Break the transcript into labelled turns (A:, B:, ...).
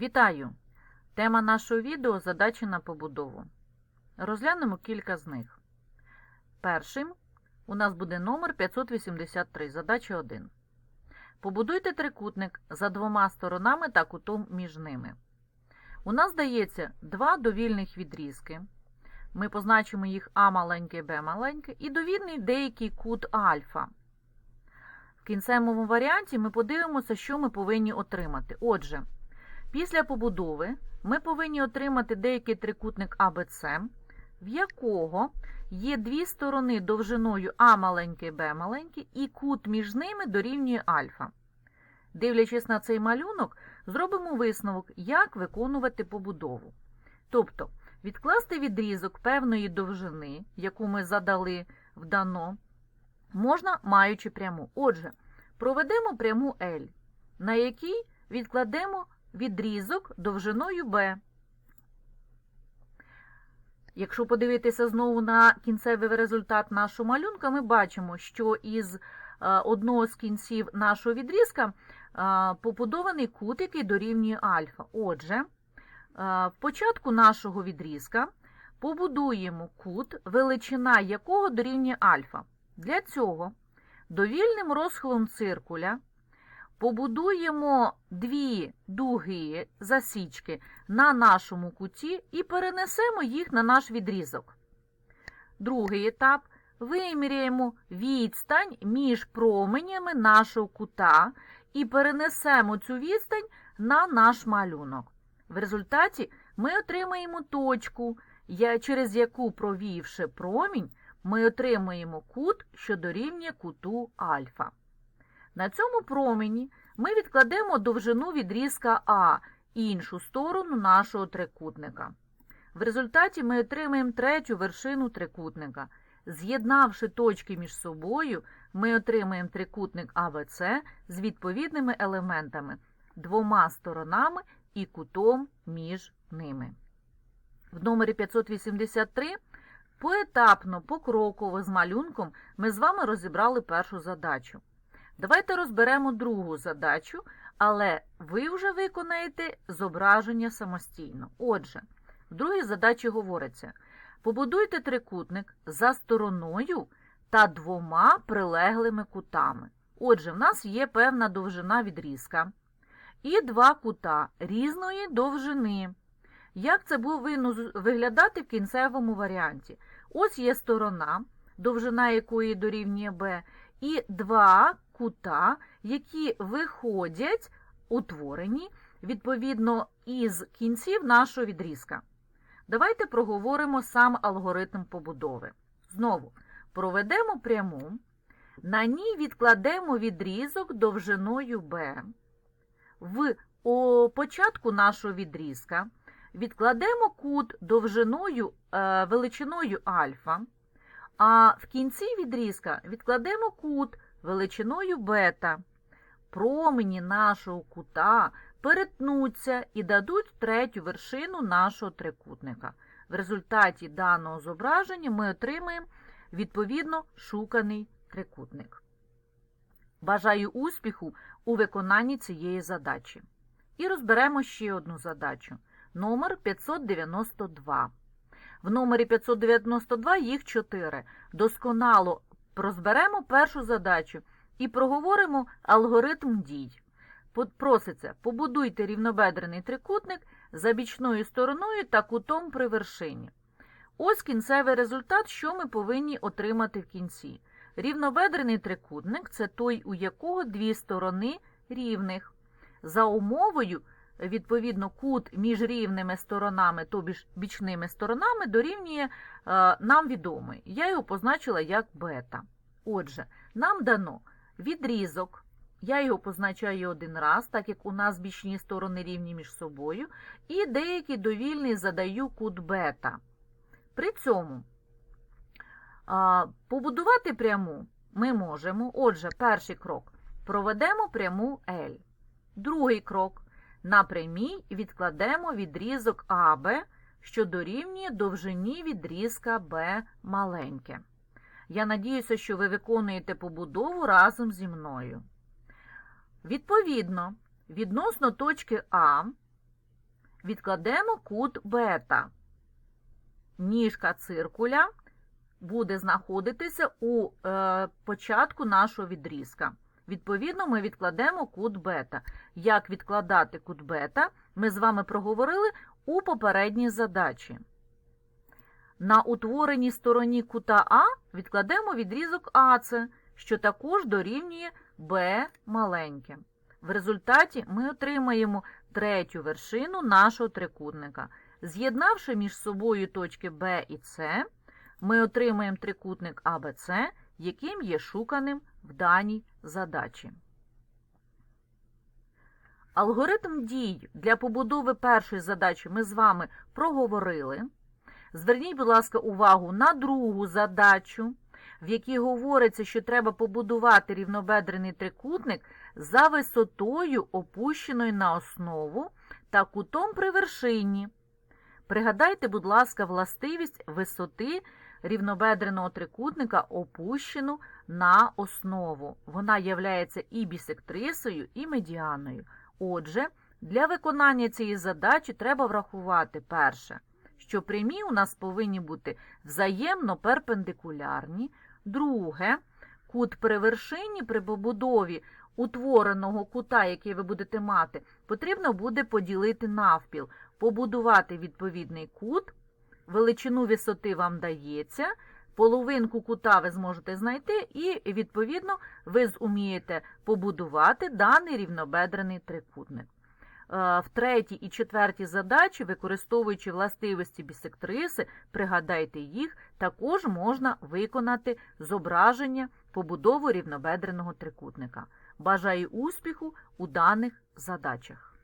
A: Вітаю! Тема нашого відео задачі на побудову. Розглянемо кілька з них. Першим у нас буде номер 583, задача 1. Побудуйте трикутник за двома сторонами та кутом між ними. У нас дається два довільних відрізки. Ми позначимо їх А маленьке, Б маленьке, і довільний деякий кут альфа. В кінцевому варіанті ми подивимося, що ми повинні отримати. Отже, Після побудови ми повинні отримати деякий трикутник АБЦ, в якого є дві сторони довжиною А маленький, Б маленький, і кут між ними дорівнює альфа. Дивлячись на цей малюнок, зробимо висновок, як виконувати побудову. Тобто, відкласти відрізок певної довжини, яку ми задали в дано, можна маючи пряму. Отже, проведемо пряму L, на якій відкладемо відрізок довжиною b. Якщо подивитися знову на кінцевий результат нашого малюнка, ми бачимо, що із е, одного з кінців нашого відрізка е, побудований кут, який дорівнює альфа. Отже, е, в початку нашого відрізка побудуємо кут, величина якого дорівнює альфа. Для цього довільним розхилом циркуля побудуємо дві дуги засічки на нашому куті і перенесемо їх на наш відрізок. Другий етап виміряємо відстань між променями нашого кута і перенесемо цю відстань на наш малюнок. В результаті ми отримаємо точку, через яку, провівши промінь, ми отримаємо кут, що дорівнює куту альфа. На цьому промені ми відкладемо довжину відрізка А іншу сторону нашого трикутника. В результаті ми отримаємо третю вершину трикутника. З'єднавши точки між собою, ми отримаємо трикутник АВЦ з відповідними елементами, двома сторонами і кутом між ними. В номері 583 поетапно, покроково з малюнком ми з вами розібрали першу задачу. Давайте розберемо другу задачу, але ви вже виконаєте зображення самостійно. Отже, в другій задачі говориться: побудуйте трикутник за стороною та двома прилеглими кутами. Отже, в нас є певна довжина відрізка і два кута різної довжини. Як це повинно виглядати в кінцевому варіанті? Ось є сторона, довжина якої дорівнює b, і два кута, які виходять утворені відповідно із кінців нашого відрізка. Давайте проговоримо сам алгоритм побудови. Знову проведемо пряму, на ній відкладемо відрізок довжиною b. В початку нашого відрізка відкладемо кут довжиною е, величиною альфа. А в кінці відрізка відкладемо кут величиною бета. Промені нашого кута перетнуться і дадуть третю вершину нашого трикутника. В результаті даного зображення ми отримаємо відповідно шуканий трикутник. Бажаю успіху у виконанні цієї задачі. І розберемо ще одну задачу. Номер 592. В номері 592 їх 4. Досконало розберемо першу задачу і проговоримо алгоритм дій. Проситься, побудуйте рівнобедрений трикутник за бічною стороною та кутом при вершині. Ось кінцевий результат, що ми повинні отримати в кінці. Рівнобедрений трикутник це той, у якого дві сторони рівних. За умовою відповідно, кут між рівними сторонами, тобі ж бічними сторонами, дорівнює е, нам відомий. Я його позначила як бета. Отже, нам дано відрізок. Я його позначаю один раз, так як у нас бічні сторони рівні між собою, і деякий довільний задаю кут бета. При цьому побудувати пряму ми можемо. Отже, перший крок проведемо пряму L. Другий крок на прямій відкладемо відрізок АБ, що дорівнює довжині відрізка Б маленьке. Я надіюся, що ви виконуєте побудову разом зі мною. Відповідно, відносно точки А відкладемо кут бета. Ніжка циркуля буде знаходитися у е, початку нашого відрізка. Відповідно, ми відкладемо кут бета. Як відкладати кут бета, ми з вами проговорили у попередній задачі. На утвореній стороні кута А відкладемо відрізок АЦ, що також дорівнює Б маленьке. В результаті ми отримаємо третю вершину нашого трикутника. З'єднавши між собою точки Б і С, ми отримаємо трикутник АБЦ, яким є шуканим в даній задачі. Алгоритм дій для побудови першої задачі ми з вами проговорили. Зверніть, будь ласка, увагу на другу задачу, в якій говориться, що треба побудувати рівнобедрений трикутник за висотою, опущеною на основу та кутом при вершині. Пригадайте, будь ласка, властивість висоти рівнобедреного трикутника опущену на основу. Вона являється і бісектрисою, і медіаною. Отже, для виконання цієї задачі треба врахувати перше, що прямі у нас повинні бути взаємно перпендикулярні. Друге, кут при вершині при побудові утвореного кута, який ви будете мати, потрібно буде поділити навпіл, побудувати відповідний кут, величину висоти вам дається, половинку кута ви зможете знайти, і, відповідно, ви зумієте побудувати даний рівнобедрений трикутник. Е, В третій і четвертій задачі, використовуючи властивості бісектриси, пригадайте їх, також можна виконати зображення побудови рівнобедреного трикутника. Бажаю успіху у даних задачах.